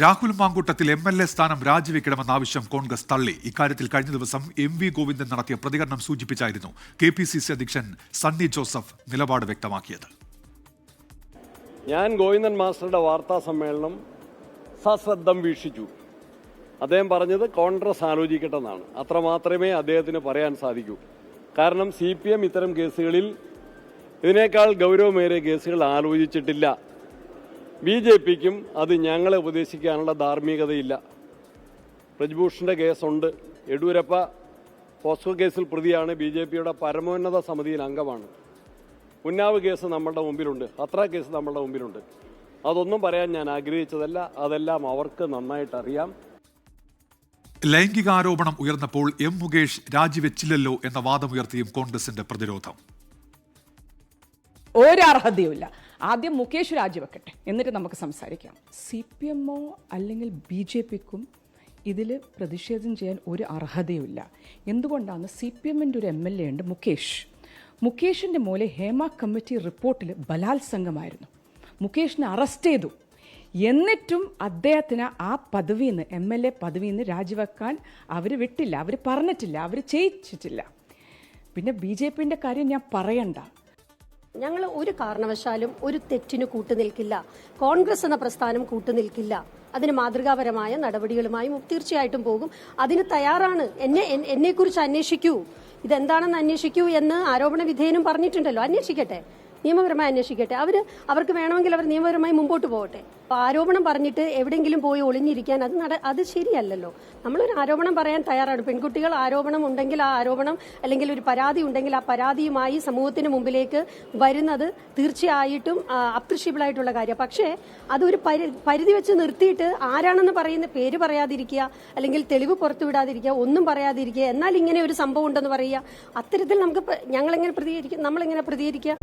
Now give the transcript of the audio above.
Rahul Mamkootathil M L A സ്ഥാനം രാജിവെക്കണമെന്ന ആവശ്യം കോൺഗ്രസ് തള്ളി. ഇക്കാര്യത്തിൽ കഴിഞ്ഞ ദിവസം എം വി ഗോവിന്ദൻ നടത്തിയ പ്രതികരണം സൂചിപ്പിച്ചായിരുന്നു കെ പി സി സി അധ്യക്ഷൻ സണ്ണി ജോസഫ് നിലപാട് വ്യക്തമാക്കിയത്. ഞാൻ ഗോവിന്ദൻ മാസ്റ്ററുടെ വാർത്താ സമ്മേളനം സശ്രദ്ധം വീക്ഷിച്ചു. അദ്ദേഹം പറഞ്ഞത് കോൺഗ്രസ് ആലോചിക്കട്ടെ എന്നാണ് അത്ര മാത്രമേ അദ്ദേഹത്തിന് പറയാൻ സാധിക്കൂ. കാരണം സി പി എം ഇത്തരം കേസുകളിൽ ഇതിനേക്കാൾ ഗൗരവമേറിയ കേസുകൾ ആലോചിച്ചിട്ടില്ല. ബി ജെ പിക്കും അത് ഞങ്ങളെ ഉപദേശിക്കാനുള്ള ധാർമ്മികതയില്ല. പ്രജ്ഭൂഷന്റെ കേസുണ്ട്. യെടൂരപ്പ പോസ്കോ കേസിൽ പ്രതിയാണ്. ബി ജെ പിയുടെ പരമോന്നത സമിതിയിൽ അംഗമാണ്. ഉന്നാവ് കേസ് നമ്മളുടെ മുമ്പിലുണ്ട്. അത്ര കേസ് നമ്മളുടെ മുമ്പിലുണ്ട്. അതൊന്നും പറയാൻ ഞാൻ ആഗ്രഹിച്ചതല്ല. അതെല്ലാം അവർക്ക് നന്നായിട്ട് അറിയാം ലൈംഗികാരോപണം ഉയർന്നപ്പോൾ എം മുകേഷ് രാജിവെച്ചില്ലല്ലോ എന്ന വാദമുയർത്തിയും കോൺഗ്രസിന്റെ പ്രതിരോധം. ഒരർഹതയുമില്ല ആദ്യം മുകേഷ് രാജിവെക്കട്ടെ. എന്നിട്ട് നമുക്ക് സംസാരിക്കാം. സി പി എമ്മോ അല്ലെങ്കിൽ ബി ജെ പിക്കും ഇതിൽ പ്രതിഷേധം ചെയ്യാൻ ഒരു അർഹതയുമില്ല. എന്തുകൊണ്ടാണ് സി പി എമ്മിന്റെ ഒരു എം എൽ എ ഉണ്ട് മുകേഷ്? മുകേഷിന്റെ മൂലെ ഹേമ കമ്മിറ്റി റിപ്പോർട്ടിൽ ബലാത്സംഗമായിരുന്നു. മുകേഷിനെ അറസ്റ്റ് ചെയ്തു. എന്നിട്ടും അദ്ദേഹത്തിന് ആ പദവിയിൽ നിന്ന് എം എൽ എ പദവിയിൽ നിന്ന് രാജിവെക്കാൻ അവർ വിട്ടില്ല. അവർ പറഞ്ഞിട്ടില്ല. അവർ ചെയ്യിച്ചിട്ടില്ല. പിന്നെ ബി ജെ പിന്റെ കാര്യം ഞാൻ പറയണ്ട. ഞങ്ങൾ ഒരു കാരണവശാലും ഒരു തെറ്റിന് കൂട്ടുനിൽക്കില്ല കോൺഗ്രസ് എന്ന പ്രസ്ഥാനം കൂട്ടുനിൽക്കില്ല അതിന് മാതൃകാപരമായ നടപടികളുമായും തീർച്ചയായിട്ടും പോകും. അതിന് തയ്യാറാണ്. എന്നെ എന്നെക്കുറിച്ച് അന്വേഷിക്കൂ. ഇതെന്താണെന്ന് അന്വേഷിക്കൂ എന്ന് ആരോപണ വിധേയനും പറഞ്ഞിട്ടുണ്ടല്ലോ. അന്വേഷിക്കട്ടെ. നിയമപരമായി അന്വേഷിക്കട്ടെ. അവർ അവർക്ക് വേണമെങ്കിൽ അവർ നിയമപരമായി മുമ്പോട്ട് പോകട്ടെ. ആരോപണം പറഞ്ഞിട്ട് എവിടെയെങ്കിലും പോയി ഒളിഞ്ഞിരിക്കാൻ അത് നട അത് ശരിയല്ലല്ലോ. നമ്മളൊരു ആരോപണം പറയാൻ തയ്യാറാണ്. പെൺകുട്ടികൾ ആരോപണം ഉണ്ടെങ്കിൽ ആ ആരോപണം അല്ലെങ്കിൽ ഒരു പരാതി ഉണ്ടെങ്കിൽ ആ പരാതിയുമായി സമൂഹത്തിന് മുമ്പിലേക്ക് വരുന്നത് തീർച്ചയായിട്ടും അപ്രിഷ്യബിളായിട്ടുള്ള കാര്യം. പക്ഷേ അതൊരു പരി പരിധി വെച്ച് നിർത്തിയിട്ട് ആരാണെന്ന് പറയുന്ന പേര് പറയാതിരിക്കുക അല്ലെങ്കിൽ തെളിവ് പുറത്തുവിടാതിരിക്കുക ഒന്നും പറയാതിരിക്കുക എന്നാൽ ഇങ്ങനെ ഒരു സംഭവം ഉണ്ടെന്ന് പറയുക അത്തരത്തിൽ നമുക്ക് ഞങ്ങളെങ്ങനെ പ്രതികരിക്കും നമ്മളെങ്ങനെ പ്രതികരിക്കുക